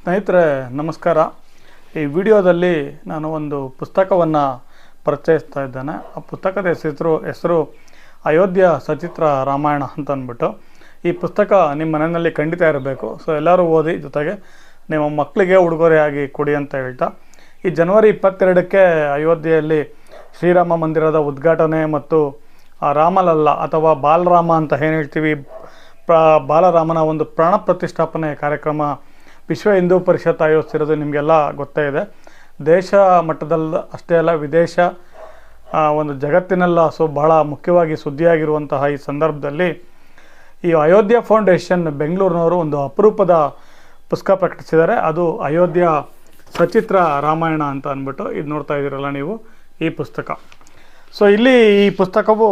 ಸ್ನೇಹಿತರೆ, ನಮಸ್ಕಾರ. ಈ ವಿಡಿಯೋದಲ್ಲಿ ನಾನು ಒಂದು ಪುಸ್ತಕವನ್ನು ಪರಿಚಯಿಸ್ತಾ ಇದ್ದೇನೆ. ಆ ಪುಸ್ತಕದ ಹೆಸರು ಹೆಸರು ಅಯೋಧ್ಯ ಸಚಿತ್ರ ರಾಮಾಯಣ ಅಂತ ಅಂದ್ಬಿಟ್ಟು ಈ ಪುಸ್ತಕ ನಿಮ್ಮ ಮನೆಯಲ್ಲಿ ಖಂಡಿತ ಇರಬೇಕು. ಸೊ ಎಲ್ಲರೂ ಓದಿ, ಜೊತೆಗೆ ನಿಮ್ಮ ಮಕ್ಕಳಿಗೆ ಉಡುಗೊರೆಯಾಗಿ ಕೊಡಿ ಅಂತ ಹೇಳ್ತಾ. ಈ ಜನವರಿ ಇಪ್ಪತ್ತೆರಡಕ್ಕೆ ಅಯೋಧ್ಯೆಯಲ್ಲಿ ಶ್ರೀರಾಮ ಮಂದಿರದ ಉದ್ಘಾಟನೆ ಮತ್ತು ರಾಮಲಲ್ಲ ಅಥವಾ ಬಾಲರಾಮ ಅಂತ ಏನು ಹೇಳ್ತೀವಿ? ಪ್ರ, ಬಾಲರಾಮನ ಒಂದು ಪ್ರಾಣ ಪ್ರತಿಷ್ಠಾಪನೆ ಕಾರ್ಯಕ್ರಮ ವಿಶ್ವ ಹಿಂದೂ ಪರಿಷತ್ ಆಯೋಜಿಸಿರೋದು ನಿಮಗೆಲ್ಲ ಗೊತ್ತೇ ಇದೆ. ದೇಶ ಮಟ್ಟದಲ್ಲ ಅಷ್ಟೇ ಅಲ್ಲ, ವಿದೇಶ ಒಂದು ಜಗತ್ತಿನೆಲ್ಲ ಸೊ ಬಹಳ ಮುಖ್ಯವಾಗಿ ಸುದ್ದಿಯಾಗಿರುವಂತಹ ಈ ಸಂದರ್ಭದಲ್ಲಿ ಈ ಅಯೋಧ್ಯ ಫೌಂಡೇಶನ್ ಬೆಂಗಳೂರಿನವರು ಒಂದು ಅಪರೂಪದ ಪುಸ್ತಕ ಪ್ರಕಟಿಸಿದ್ದಾರೆ. ಅದು ಅಯೋಧ್ಯ ಸಚಿತ್ರ ರಾಮಾಯಣ ಅಂತ ಅಂದ್ಬಿಟ್ಟು ಇದು ನೋಡ್ತಾ ಇದ್ದೀರಲ್ಲ ನೀವು ಈ ಪುಸ್ತಕ. ಸೊ ಇಲ್ಲಿ ಈ ಪುಸ್ತಕವು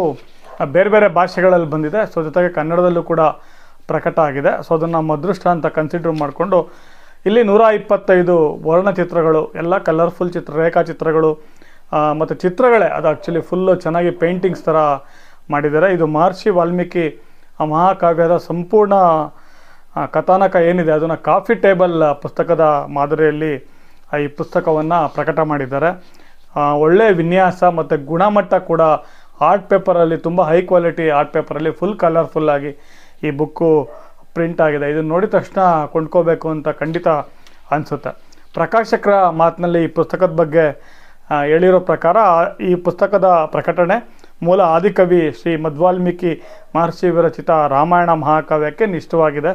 ಬೇರೆ ಬೇರೆ ಭಾಷೆಗಳಲ್ಲಿ ಬಂದಿದೆ. ಸೊ ಜೊತೆಗೆ ಕನ್ನಡದಲ್ಲೂ ಕೂಡ ಪ್ರಕಟ ಆಗಿದೆ. ಸೊ ಅದನ್ನು ನಮ್ಮ ಅದೃಷ್ಟ ಅಂತ ಕನ್ಸಿಡರ್ ಮಾಡಿಕೊಂಡು ಇಲ್ಲಿ ನೂರ ಇಪ್ಪತ್ತೈದು ವರ್ಣಚಿತ್ರಗಳು, ಎಲ್ಲ ಕಲರ್ಫುಲ್ ಚಿತ್ರ, ರೇಖಾಚಿತ್ರಗಳು ಮತ್ತು ಚಿತ್ರಗಳೇ. ಅದು ಆ್ಯಕ್ಚುಲಿ ಫುಲ್ಲು ಚೆನ್ನಾಗಿ ಪೇಂಟಿಂಗ್ಸ್ ಥರ ಮಾಡಿದ್ದಾರೆ. ಇದು ಮಹರ್ಷಿ ವಾಲ್ಮೀಕಿ, ಆ ಮಹಾಕಾವ್ಯದ ಸಂಪೂರ್ಣ ಕಥಾನಕ ಏನಿದೆ, ಅದನ್ನು ಕಾಫಿ ಟೇಬಲ್ ಪುಸ್ತಕದ ಮಾದರಿಯಲ್ಲಿ ಈ ಪುಸ್ತಕವನ್ನು ಪ್ರಕಟ ಮಾಡಿದ್ದಾರೆ. ಒಳ್ಳೆಯ ವಿನ್ಯಾಸ ಮತ್ತು ಗುಣಮಟ್ಟ ಕೂಡ ಆರ್ಟ್ ಪೇಪರಲ್ಲಿ ತುಂಬ ಹೈ ಕ್ವಾಲಿಟಿ ಆರ್ಟ್ ಪೇಪರಲ್ಲಿ ಫುಲ್ ಕಲರ್ಫುಲ್ಲಾಗಿ ಈ ಬುಕ್ಕು ಪ್ರಿಂಟ್ ಆಗಿದೆ. ಇದನ್ನು ನೋಡಿದ ತಕ್ಷಣ ಕೊಂಡ್ಕೋಬೇಕು ಅಂತ ಖಂಡಿತ ಅನಿಸುತ್ತೆ. ಪ್ರಕಾಶಕರ ಮಾತಿನಲ್ಲಿ ಈ ಪುಸ್ತಕದ ಬಗ್ಗೆ ಹೇಳಿರೋ ಪ್ರಕಾರ, ಈ ಪುಸ್ತಕದ ಪ್ರಕಟಣೆ ಮೂಲ ಆದಿಕವಿ ಶ್ರೀ ಮಧ್ವಾಲ್ಮೀಕಿ ಮಹರ್ಷಿ ವಿರಚಿತ ರಾಮಾಯಣ ಮಹಾಕಾವ್ಯಕ್ಕೆ ನಿಷ್ಠವಾಗಿದೆ.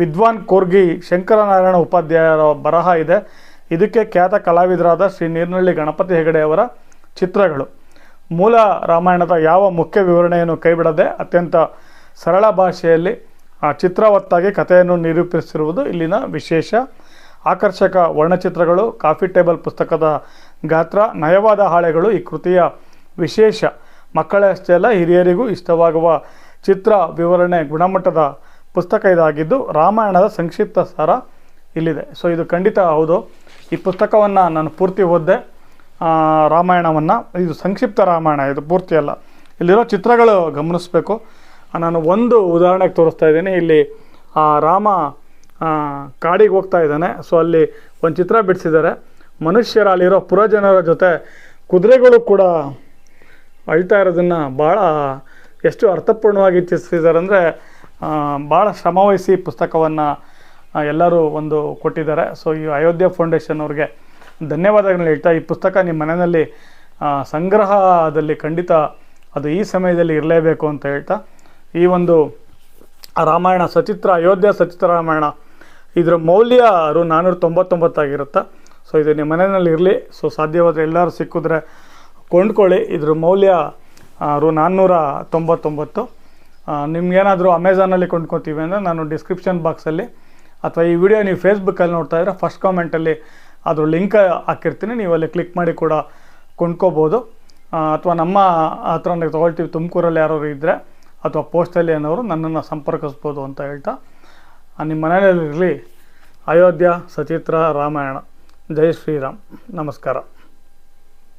ವಿದ್ವಾನ್ ಕೋರ್ಗಿ ಶಂಕರನಾರಾಯಣ ಉಪಾಧ್ಯಾಯರ ಬರಹ ಇದೆ. ಇದಕ್ಕೆ ಖ್ಯಾತ ಕಲಾವಿದರಾದ ಶ್ರೀ ನೀರ್ನಳ್ಳಿ ಗಣಪತಿ ಹೆಗಡೆಯವರ ಚಿತ್ರಗಳು. ಮೂಲ ರಾಮಾಯಣದ ಯಾವ ಮುಖ್ಯ ವಿವರಣೆಯನ್ನು ಕೈಬಿಡದೆ ಅತ್ಯಂತ ಸರಳ ಭಾಷೆಯಲ್ಲಿ ಆ, ಚಿತ್ರವತ್ತಾಗಿ ಕಥೆಯನ್ನು ನಿರೂಪಿಸಿರುವುದು ಇಲ್ಲಿನ ವಿಶೇಷ. ಆಕರ್ಷಕ ವರ್ಣಚಿತ್ರಗಳು ಕಾಫಿ ಟೇಬಲ್ ಪುಸ್ತಕದ ಗಾತ್ರ ನಯವಾದ ಹಾಳೆಗಳು ಈ ಕೃತಿಯ ವಿಶೇಷ. ಮಕ್ಕಳಷ್ಟೇ ಅಲ್ಲ ಹಿರಿಯರಿಗೂ ಇಷ್ಟವಾಗುವ ಚಿತ್ರ ವಿವರಣೆ ಗುಣಮಟ್ಟದ ಪುಸ್ತಕ ಇದಾಗಿದ್ದು ರಾಮಾಯಣದ ಸಂಕ್ಷಿಪ್ತ ಸಾರ ಇಲ್ಲಿದೆ. ಸೊ ಇದು ಖಂಡಿತ ಹೌದು. ಈ ಪುಸ್ತಕವನ್ನು ನಾನು ಪೂರ್ತಿ ಓದಿದೆ. ರಾಮಾಯಣವನ್ನು. ಇದು ಸಂಕ್ಷಿಪ್ತ ರಾಮಾಯಣ ಇದು ಪೂರ್ತಿ ಅಲ್ಲ. ಇಲ್ಲಿರೋ ಚಿತ್ರಗಳು ಗಮನಿಸಬೇಕು. ನಾನು ಒಂದು ಉದಾಹರಣೆಗೆ ತೋರಿಸ್ತಾ ಇದ್ದೀನಿ. ಇಲ್ಲಿ, ಆ, ರಾಮ ಕಾಡಿಗೆ ಹೋಗ್ತಾ ಇದ್ದಾನೆ. ಸೊ, ಅಲ್ಲಿ ಒಂದು ಚಿತ್ರ ಬಿಡಿಸಿದ್ದಾರೆ. ಮನುಷ್ಯರ ಅಲ್ಲಿರೋ ಪುರಜನರ ಜೊತೆ ಕುದುರೆಗಳು ಕೂಡ ಅಳ್ತಾ ಇರೋದನ್ನು ಭಾಳ ಎಷ್ಟು ಅರ್ಥಪೂರ್ಣವಾಗಿ ಚಿತ್ರಿಸಿದ್ದಾರೆ ಅಂದರೆ ಭಾಳ ಶ್ರಮವಹಿಸಿ ಪುಸ್ತಕವನ್ನು ಎಲ್ಲರೂ ಒಂದು ಕೊಟ್ಟಿದ್ದಾರೆ. ಸೊ, ಈ ಅಯೋಧ್ಯ ಫೌಂಡೇಶನ್ ಅವ್ರಿಗೆ ಧನ್ಯವಾದಗಳನ್ನ ಹೇಳ್ತಾ, ಈ ಪುಸ್ತಕ ನಿಮ್ಮ ಮನೆಯಲ್ಲಿ ಸಂಗ್ರಹದಲ್ಲಿ ಖಂಡಿತ ಅದು ಈ ಸಮಯದಲ್ಲಿ ಇರಲೇಬೇಕು ಅಂತ ಹೇಳ್ತಾ ಈ ಒಂದು ರಾಮಾಯಣ ಸಚಿತ್ರ, ಅಯೋಧ್ಯ ಸಚಿತ್ರ ರಾಮಾಯಣ, ಇದರ ಮೌಲ್ಯ ರು ನಾನ್ನೂರ ತೊಂಬತ್ತೊಂಬತ್ತಾಗಿರುತ್ತೆ. ಸೊ ಇದು ನಿಮ್ಮ ಮನೆಯಲ್ಲಿ ಇರಲಿ. ಸೊ ಸಾಧ್ಯವಾದರೆ ಎಲ್ಲರೂ ಸಿಕ್ಕಿದ್ರೆ ಕೊಂಡ್ಕೊಳ್ಳಿ. ಇದ್ರ ಮೌಲ್ಯ ರು ನಾನ್ನೂರ ತೊಂಬತ್ತೊಂಬತ್ತು. ನಿಮ್ಗೇನಾದರೂ ಅಮೆಝಾನಲ್ಲಿ ಕೊಂಡ್ಕೊತೀವಿ ಅಂದರೆ ನಾನು ಡಿಸ್ಕ್ರಿಪ್ಷನ್ ಬಾಕ್ಸಲ್ಲಿ ಅಥವಾ ಈ ವಿಡಿಯೋ ನೀವು ಫೇಸ್ಬುಕ್ಕಲ್ಲಿ ನೋಡ್ತಾ ಇದ್ರೆ ಫಸ್ಟ್ ಕಾಮೆಂಟಲ್ಲಿ ಅದ್ರ ಲಿಂಕ್ ಹಾಕಿರ್ತೀನಿ. ನೀವು ಅಲ್ಲಿ ಕ್ಲಿಕ್ ಮಾಡಿ ಕೂಡ ಕೊಂಡ್ಕೋಬೋದು. ಅಥವಾ ನಮ್ಮ ಹತ್ರ ತೊಗೊಳ್ತೀವಿ. ತುಮಕೂರಲ್ಲಿ ಯಾರು ಇದ್ದರೆ ಅಥವಾ ಪೋಸ್ಟಲ್ಲಿ ಅನ್ನೋರು ನನ್ನನ್ನು ಸಂಪರ್ಕಿಸ್ಬೋದು ಅಂತ ಹೇಳ್ತಾ ನಿಮ್ಮ ಮನೆಯಲ್ಲಿರಲಿ ಅಯೋಧ್ಯ, ಸಚಿತ್ರ, ರಾಮಾಯಣ. ಜೈ ಶ್ರೀರಾಮ್. ನಮಸ್ಕಾರ.